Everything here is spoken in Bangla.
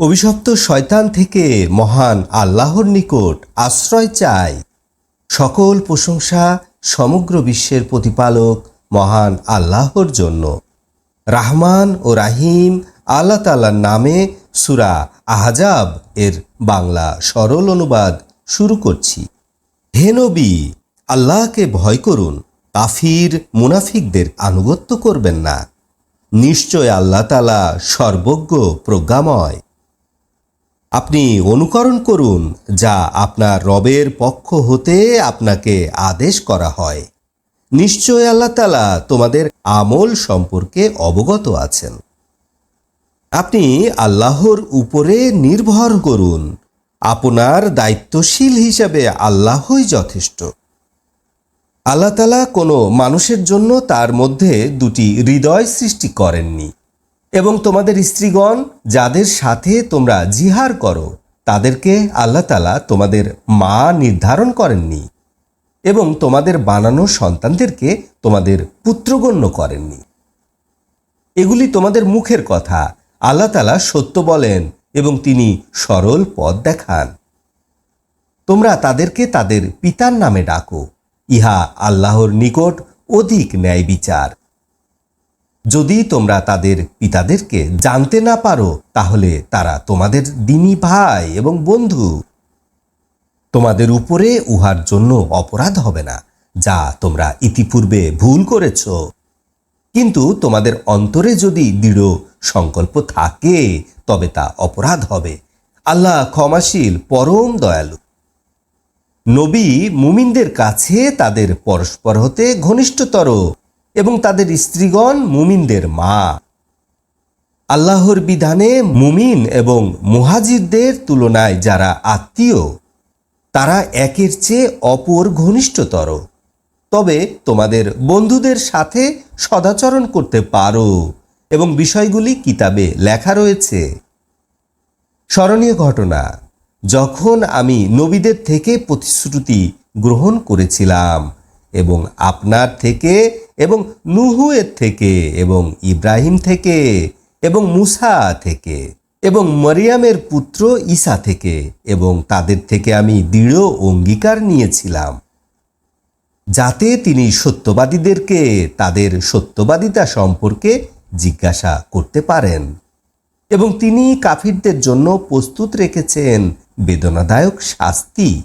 অভিশপ্ত শয়তান থেকে মহান আল্লাহর নিকট আশ্রয় চাই। সকল প্রশংসা সমগ্র বিশ্বের প্রতিপালক মহান আল্লাহর জন্য। রাহমান ও রাহিম আল্লাহ তালার নামে সুরা আহজাব এর বাংলা সরল অনুবাদ শুরু করছি। হে নবী, আল্লাহকে ভয় করুন, কাফির, মুনাফিকদের আনুগত্য করবেন না। নিশ্চয় আল্লাহ তালা সর্বজ্ঞ, প্রজ্ঞাময়। আপনি অনুকরণ করুন যা আপনার রবের পক্ষ হতে আপনাকে আদেশ করা হয়। নিশ্চয় আল্লাহ তালা তোমাদের আমল সম্পর্কে অবগত আছেন। আপনি আল্লাহর উপরে নির্ভর করুন। আপনার দায়িত্বশীল হিসাবে আল্লাহই যথেষ্ট। আল্লাহ তালা কোনো মানুষের জন্য তার মধ্যে দুটি হৃদয় সৃষ্টি করেননি। এবং তোমাদের স্ত্রীগণ যাদের সাথে তোমরা জিহার করো, তাদেরকে আল্লাহ তালা তোমাদের মা নির্ধারণ করেননি এবং তোমাদের বানানো সন্তানদেরকে তোমাদের পুত্রগণ্য করেননি। এগুলি তোমাদের মুখের কথা, আল্লাহ তালা সত্য বলেন এবং তিনি সরল পথ দেখান। তোমরা তাদেরকে তাদের পিতার নামে ডাকো, ইহা আল্লাহর নিকট অধিক ন্যায় বিচার যদি তোমরা তাদের পিতাদেরকে জানতে না পারো, তাহলে তারা তোমাদের দিনী ভাই এবং বন্ধু। তোমাদের উপরে উহার জন্য অপরাধ হবে না, যা তোমরা ইতিপূর্বে ভুল করেছ। কিন্তু তোমাদের অন্তরে যদি দৃঢ় সংকল্প থাকে, তবে তা অপরাধ হবে। আল্লাহ ক্ষমাশীল, পরম দয়ালু। নবী মুমিনদের কাছে তাদের পরস্পর হতে ঘনিষ্ঠতর। এবং তাদের স্ত্রীগণ মুমিনদের মা। আল্লাহর বিধানে মুমিন এবং মুহাজিরদের তুলনায় যারা আত্মীয়, তারা একের চেয়ে অপর ঘনিষ্ঠতর। তবে তোমাদের বন্ধুদের সাথে সদাচরণ করতে পারো এবং বিষয়গুলি কিতাবে লেখা রয়েছে। স্মরণীয় ঘটনা, যখন আমি নবীদের থেকে প্রতিশ্রুতি গ্রহণ করেছিলাম এবং আপনার থেকে এবং নুহুয়ের থেকে, এবং ইব্রাহিম থেকে, এবং মুসা থেকে, এবং মরিয়ামের পুত্র ঈসা থেকে, এবং তাদের থেকে আমি দৃঢ় অঙ্গীকার নিয়েছিলাম। যাতে তিনি সত্যবাদীদেরকে তাদের সত্যবাদিতা সম্পর্কে জিজ্ঞাসা করতে পারেন। এবং তিনি কাফিরদের জন্য প্রস্তুত রেখেছেন বেদনাদায়ক শাস্তি